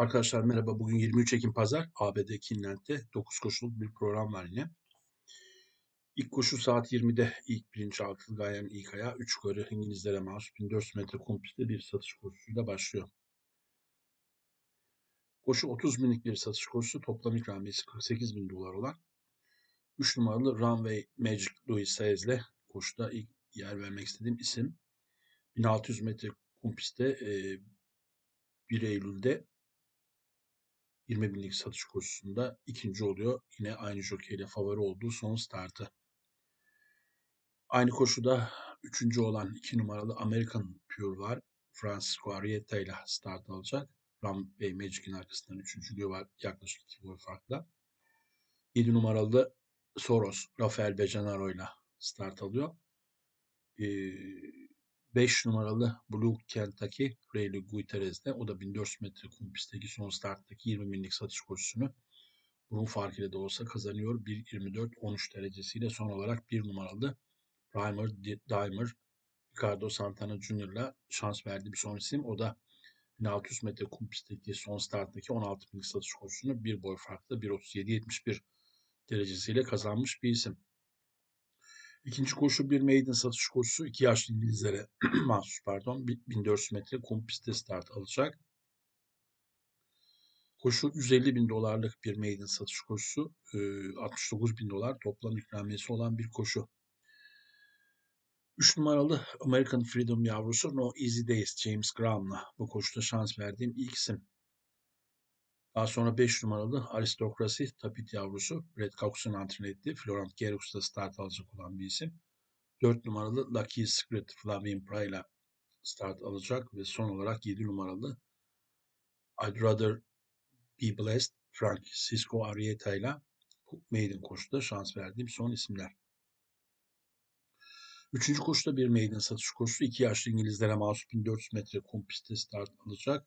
Arkadaşlar merhaba. Bugün 23 Ekim Pazar. ABD Kinland'de 9 koşuluk bir program var yine. İlk koşu saat 20'de ilk birinci altılı gayen ilk ayağı 3 yukarı İngilizlere mahsus 1400 metre kum pistte bir satış koşusuyla başlıyor. Koşu 30 binlik bir satış koşusu. Toplam ikramiyesi 48 bin dolar olan 3 numaralı Runway Magic Louis Sayes'le koşuda ilk yer vermek istediğim isim. 1600 metre kum pistte e, 1 Eylül'de 20 binlik satış koşusunda ikinci oluyor. Yine aynı jokeyle favori olduğu son startı. Aynı koşuda üçüncü olan iki numaralı American Pure var. Francisco Arrieta ile start alacak. Ram Bey Magic'in arkasından üçüncülüğü var yaklaşık iki boy farkla. 7 numaralı Soros, Rafael Bejanaro ile start alıyor. Ee, 5 numaralı Blue Kentucky Rayleigh Gutierrez'de o da 1400 metre kum pistteki son starttaki 20 binlik satış koşusunu burun farkıyla da olsa kazanıyor. 1.24-13 derecesiyle son olarak 1 numaralı Primer Dimer Ricardo Santana Jr.'la şans verdiği bir son isim. O da 1600 metre kum pistteki son starttaki 16 binlik satış koşusunu bir boy farklı 1.37-71 derecesiyle kazanmış bir isim. İkinci koşu bir maiden satış koşusu. iki yaşlı İngilizlere mahsus pardon 1400 metre kum pistte start alacak. Koşu 150 bin dolarlık bir maiden satış koşusu. 69 bin dolar toplam ikramiyesi olan bir koşu. 3 numaralı American Freedom yavrusu No Easy Days James Graham'la bu koşuda şans verdiğim ilk isim. Daha sonra 5 numaralı Aristokrasi Tapit yavrusu Brett Cox'un antren ettiği Florent Gerox'ta start alacak olan bir isim. 4 numaralı Lucky Secret Flavien Pray'la start alacak ve son olarak 7 numaralı I'd Rather Be Blessed Francisco Arrieta ile maiden koşuda şans verdiğim son isimler. Üçüncü koşuda bir maiden satış koşusu. iki yaşlı İngilizlere mahsus 1400 metre kum pistte start alacak.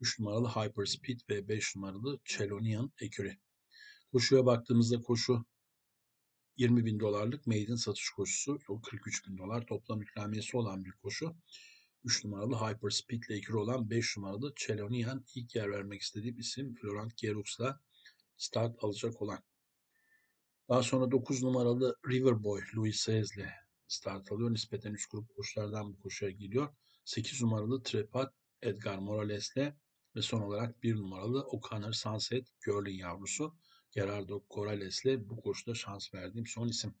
3 numaralı Hyperspeed ve 5 numaralı Chelonian Eküri. Koşuya baktığımızda koşu 20 bin dolarlık maiden satış koşusu. O 43 bin dolar toplam ikramiyesi olan bir koşu. 3 numaralı Hyperspeed ile ekürü olan 5 numaralı Chelonian ilk yer vermek istediğim isim Florent Gerox'la start alacak olan. Daha sonra 9 numaralı Riverboy Louis Saez ile start alıyor. Nispeten üst grup koşulardan bu koşuya geliyor. 8 numaralı Trepat Edgar Morales ile ve son olarak bir numaralı O'Connor Sunset Girl'in yavrusu Gerardo Corrales ile bu koşuda şans verdiğim son isim.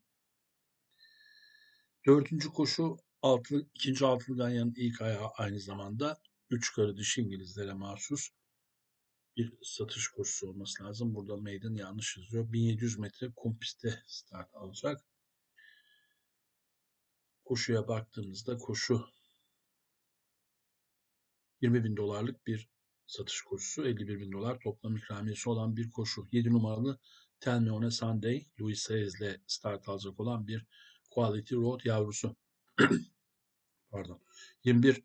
Dördüncü koşu altı, ikinci altılı ganyanın ilk ayağı aynı zamanda üç karı dişi İngilizlere mahsus bir satış koşusu olması lazım. Burada maiden yanlış yazıyor. 1700 metre kum pistte start alacak. Koşuya baktığımızda koşu 20 bin dolarlık bir satış koşusu 51 bin dolar toplam ikramiyesi olan bir koşu. 7 numaralı Tell Me On A Sunday Louis Saez ile start alacak olan bir Quality Road yavrusu. Pardon. 21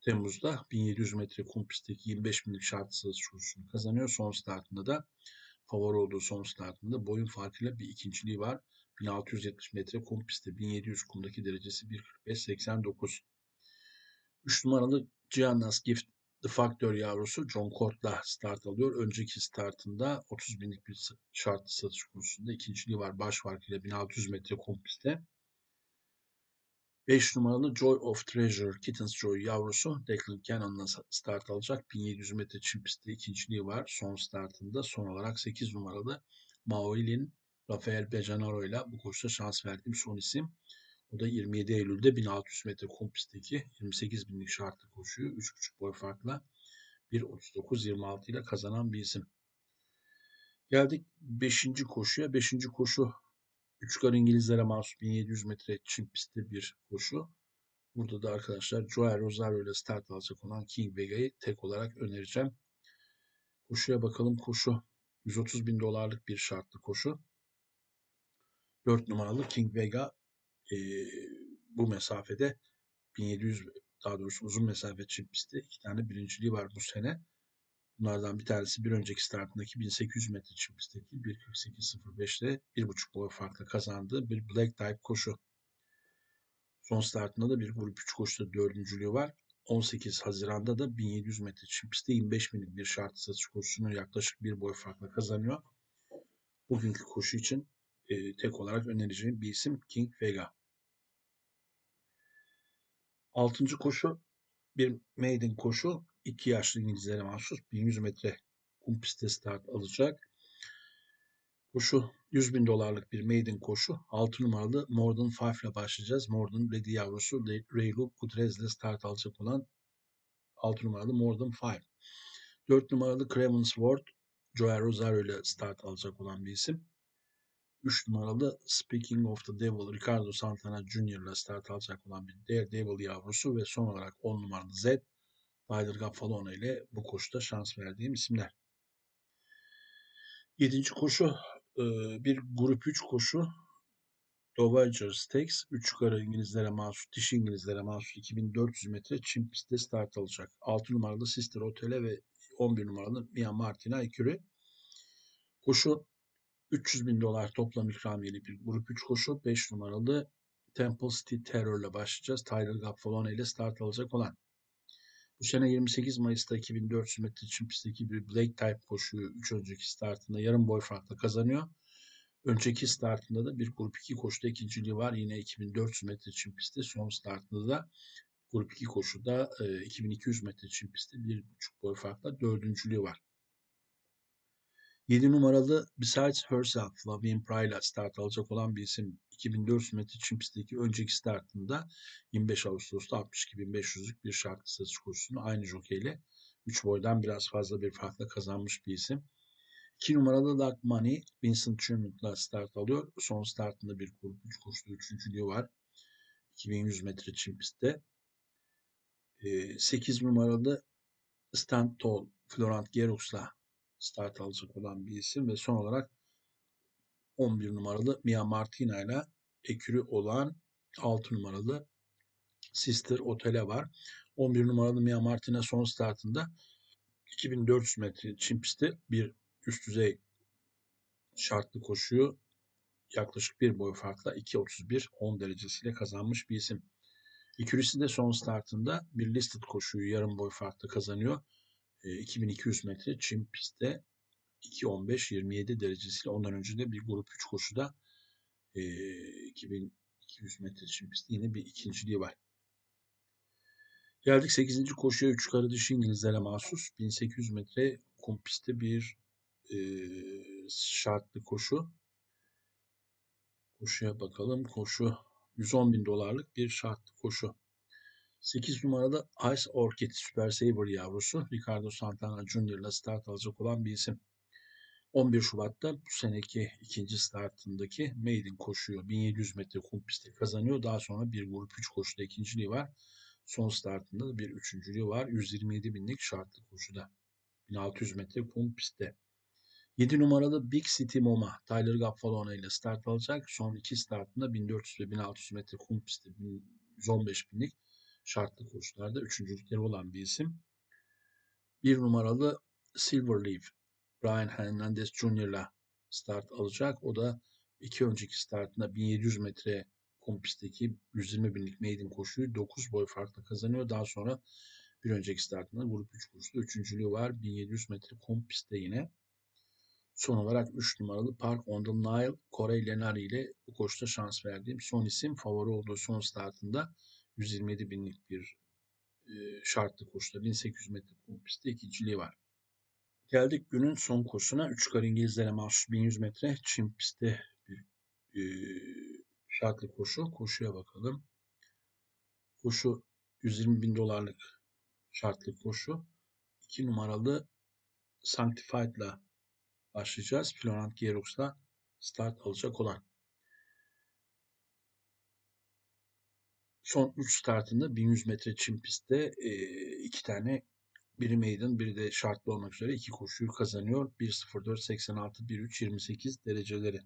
Temmuz'da 1700 metre kum pistteki 25 binlik şart satış koşusunu kazanıyor. Son startında da favori olduğu son startında boyun farkıyla bir ikinciliği var. 1670 metre kum pistte 1700 kumdaki derecesi 1.45.89. 3 numaralı Giannas Gift The Factor yavrusu John Cort'la start alıyor. Önceki startında 30 binlik bir şartlı satış konusunda ikinciliği var. Baş farkıyla 1600 metre kompiste. 5 numaralı Joy of Treasure Kittens Joy yavrusu Declan Cannon'la start alacak. 1700 metre çim pistte ikinciliği var. Son startında son olarak 8 numaralı Maoilin Rafael Bejanaro ile bu koşuda şans verdiğim son isim. O da 27 Eylül'de 1600 metre kum pistteki 28 binlik şartlı koşuyu 3,5 boy farkla 1.39-26 ile kazanan bir isim. Geldik 5. koşuya. 5. koşu Üçgar İngilizlere mahsus 1700 metre çim pistte bir koşu. Burada da arkadaşlar Joel Rosario ile start alacak olan King Vega'yı tek olarak önereceğim. Koşuya bakalım. Koşu 130 bin dolarlık bir şartlı koşu. 4 numaralı King Vega e, bu mesafede 1700 daha doğrusu uzun mesafe çim pistte iki tane birinciliği var bu sene. Bunlardan bir tanesi bir önceki startındaki 1800 metre çim pistteki 1.48.05'te 1.5 boy farkla kazandığı bir Black Type koşu. Son startında da bir grup 3 koşuda dördüncülüğü var. 18 Haziran'da da 1700 metre çim pistte 25 binlik bir şart satış koşusunu yaklaşık bir boy farkla kazanıyor. Bugünkü koşu için e, tek olarak önereceğim bir isim King Vega. Altıncı koşu bir maiden koşu. 2 yaşlı İngilizlere mahsus 1100 metre kum pistte start alacak. Koşu 100 bin dolarlık bir maiden koşu. 6 numaralı Morden 5 ile başlayacağız. Morden Lady yavrusu Raylu Gutierrez ile start alacak olan 6 numaralı Morden 5. 4 numaralı Cravensworth Joey Rosario ile start alacak olan bir isim. 3 numaralı Speaking of the Devil Ricardo Santana Jr. ile start alacak olan bir Daredevil yavrusu ve son olarak 10 numaralı Z Ryder Gaffalone ile bu koşuda şans verdiğim isimler. 7. koşu bir grup 3 koşu Dowager Stakes 3 yukarı İngilizlere mahsus, dişi İngilizlere mahsus 2400 metre çim pistte start alacak. 6 numaralı Sister Otele ve 11 numaralı Mia Martina Ekürü. Koşu 300 bin dolar toplam ikramiyeli bir grup 3 koşu. 5 numaralı Temple City Terror ile başlayacağız. Tyler Gaffalone ile start alacak olan. Bu sene 28 Mayıs'ta 2400 metre çim pistteki bir Blake Type koşuyu 3 önceki startında yarım boy farkla kazanıyor. Önceki startında da bir grup 2 koşuda ikinciliği var. Yine 2400 metre çim pistte son startında da grup 2 koşuda 2200 metre çim pistte 1,5 boy farkla dördüncülüğü var. 7 numaralı Besides Herself, Lavin Pryla start alacak olan bir isim. 2400 metre çim pistteki önceki startında 25 Ağustos'ta 62.500'lük bir şartlı satış koşusunu aynı jokeyle 3 boydan biraz fazla bir farkla kazanmış bir isim. 2 numaralı Dark Money Vincent Truman'la start alıyor. Son startında bir grup 3 koştu. Üçüncülüğü var. 2100 metre çim pistte. 8 numaralı Stand Tall Florent Gerox'la start alacak olan bir isim ve son olarak 11 numaralı Mia Martina ile ekürü olan 6 numaralı Sister Otele var. 11 numaralı Mia Martina son startında 2400 metre çim pistte bir üst düzey şartlı koşuyu yaklaşık bir boy farkla 2.31 10 derecesiyle kazanmış bir isim. İkürisi de son startında bir listed koşuyu yarım boy farklı kazanıyor. 2200 metre çim pistte 2.15-27 derecesiyle ondan önce de bir grup 3 koşuda 2200 metre çim pistte yine bir ikinciliği var. Geldik 8. koşuya 3 yukarı dişi İngilizlere mahsus 1800 metre kum pistte bir e, şartlı koşu. Koşuya bakalım. Koşu 110 bin dolarlık bir şartlı koşu. 8 numaralı Ice Orchid Super Saver yavrusu Ricardo Santana Jr. ile start alacak olan bir isim. 11 Şubat'ta bu seneki ikinci startındaki Maiden koşuyor. 1700 metre kum pistte kazanıyor. Daha sonra bir grup 3 koşuda ikinciliği var. Son startında da bir üçüncülüğü var. 127 binlik şartlı koşuda. 1600 metre kum pistte. 7 numaralı Big City Moma Tyler Gaffalone ile start alacak. Son iki startında 1400 ve 1600 metre kum pistte 115 binlik şartlı koşularda üçüncülükleri olan bir isim. Bir numaralı Silverleaf Brian Hernandez Jr. ile start alacak. O da iki önceki startında 1700 metre kum pistteki 120 binlik maiden koşuyu 9 boy farklı kazanıyor. Daha sonra bir önceki startında grup 3 koşuda üçüncülüğü var. 1700 metre kum pistte yine. Son olarak 3 numaralı Park on the Nile Corey Lenari ile bu koşuda şans verdiğim son isim favori olduğu son startında 127 binlik bir e, şartlı koşuda 1800 metre kum pistte ikinciliği var. Geldik günün son koşusuna. 3 kar İngilizlere mahsus 1100 metre çim pistte bir e, şartlı koşu. Koşuya bakalım. Koşu 120 bin dolarlık şartlı koşu. 2 numaralı Sanctified'la başlayacağız. Florent Gerox'la start alacak olan. Son 3 startında 1100 metre çim pistte e, iki tane biri maiden biri de şartlı olmak üzere iki koşuyu kazanıyor. 1.04, 86, 1.3, 28 dereceleri.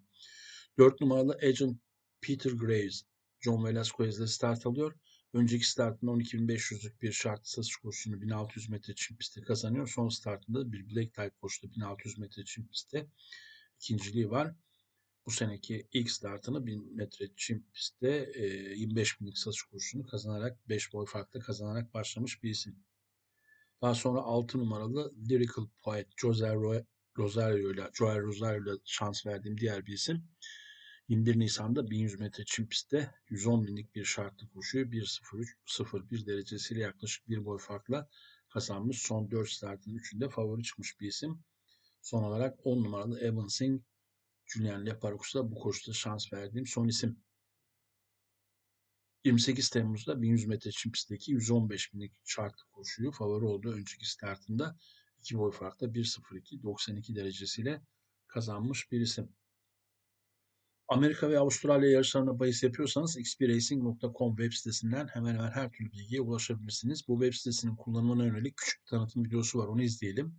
4 numaralı Agent Peter Graves, John Velasquez ile start alıyor. Önceki startında 12.500'lük bir şartlı satış koşusunu 1600 metre çim pistte kazanıyor. Son startında bir Black Type koşuda 1600 metre çim pistte ikinciliği var. Bu seneki ilk startını 1000 metre çim pistte e, 25 binlik satış kursunu kazanarak 5 boy farklı kazanarak başlamış bir isim. Daha sonra 6 numaralı Lyrical Poet Jose Ro- Rosario ile Joel Rosario ile şans verdiğim diğer bir isim. 21 Nisan'da 1100 metre çim pistte 110 binlik bir şartlı koşuyu 1.03.01 derecesiyle yaklaşık bir boy farkla kazanmış. Son 4 startın 3'ünde favori çıkmış bir isim. Son olarak 10 numaralı Evansing Julian Leparox'a bu koşuda şans verdiğim son isim. 28 Temmuz'da 1100 metre çim pistteki 115 binlik şartlı koşuyu favori olduğu önceki startında 2 boy farkla 1.02 92 derecesiyle kazanmış bir isim. Amerika ve Avustralya yarışlarına bahis yapıyorsanız xpracing.com web sitesinden hemen hemen her türlü bilgiye ulaşabilirsiniz. Bu web sitesinin kullanımına yönelik küçük bir tanıtım videosu var. Onu izleyelim.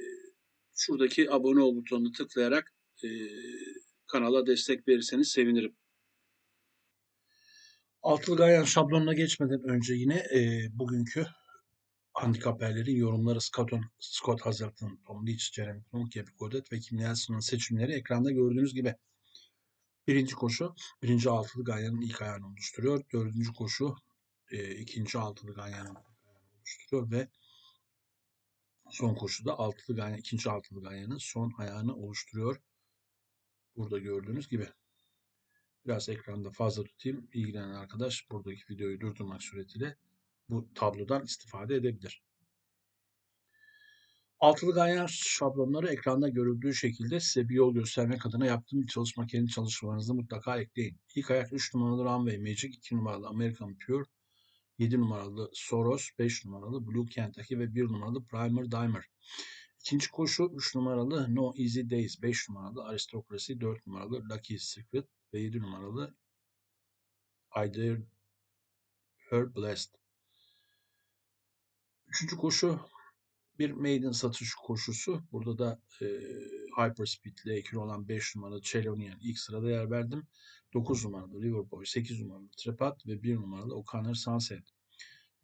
şuradaki abone ol butonunu tıklayarak e, kanala destek verirseniz sevinirim. Altılı Ganyan şablonuna geçmeden önce yine e, bugünkü handikapperlerin yorumları Scott, Scott Hazleton, Tom Leach, Jeremy Plunk, Gabby Godet ve Kim Nelson'ın seçimleri ekranda gördüğünüz gibi. Birinci koşu, birinci altılı Ganyan'ın ilk ayağını oluşturuyor. Dördüncü koşu, e, ikinci altılı ayağını oluşturuyor ve son koşuda altılı Ganyan, ikinci altılı Ganyan'ın son ayağını oluşturuyor. Burada gördüğünüz gibi. Biraz ekranda fazla tutayım. İlgilenen arkadaş buradaki videoyu durdurmak suretiyle bu tablodan istifade edebilir. Altılı ganyan şablonları ekranda görüldüğü şekilde size bir yol göstermek adına yaptığım çalışma kendi çalışmalarınızı mutlaka ekleyin. İlk ayak 3 numaralı Runway Magic, 2 numaralı American Pure, 7 numaralı Soros, 5 numaralı Blue Kentucky ve 1 numaralı Primer Dimer. İkinci koşu 3 numaralı No Easy Days, 5 numaralı Aristocracy, 4 numaralı Lucky Secret ve 7 numaralı Dare Her Blessed. Üçüncü koşu bir maiden satış koşusu. Burada da e, Hyperspeed ile ekili olan 5 numaralı Chelonian ilk sırada yer verdim. 9 numaralı Riverboy, 8 numaralı Trepat ve 1 numaralı O'Connor Sunset.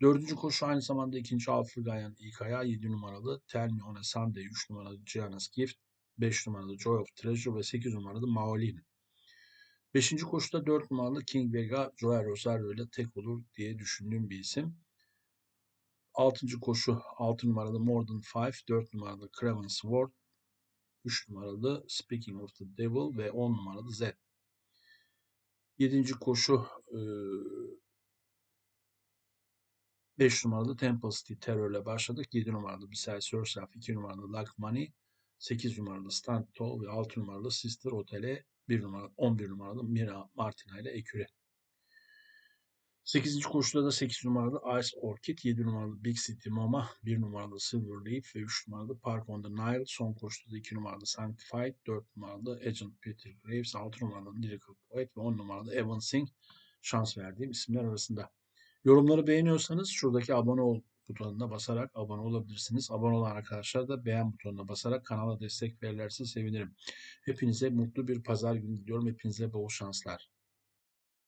Dördüncü koşu aynı zamanda ikinci Alfred Gayan ilk ayağı 7 numaralı Tell Me On A Sunday, 3 numaralı Gianna's Gift, 5 numaralı Joy of Treasure ve 8 numaralı Maolin. Beşinci koşuda 4 numaralı King Vega, Joel Rosario ile tek olur diye düşündüğüm bir isim. Altıncı koşu 6 numaralı More Than 5, 4 numaralı Craven Sword, 3 numaralı Speaking of the Devil ve 10 numaralı Z. Yedinci koşu 5 numaralı Temple City Terror ile başladık. 7 numaralı Besides Yourself, 2 numaralı Luck Money, 8 numaralı Stand Tall ve 6 numaralı Sister Otel'e 1 numaralı 11 numaralı Mira Martina ile eküre. 8. koşuda da 8 numaralı Ice Orchid, 7 numaralı Big City Mama, 1 numaralı Silver Leaf ve 3 numaralı Park on the Nile. Son koşuda da 2 numaralı Sanctified, 4 numaralı Agent Peter Graves, 6 numaralı Lyrical Poet ve 10 numaralı Evan Singh şans verdiğim isimler arasında. Yorumları beğeniyorsanız şuradaki abone ol butonuna basarak abone olabilirsiniz. Abone olan arkadaşlar da beğen butonuna basarak kanala destek verirlerse sevinirim. Hepinize mutlu bir pazar günü diliyorum. Hepinize bol şanslar.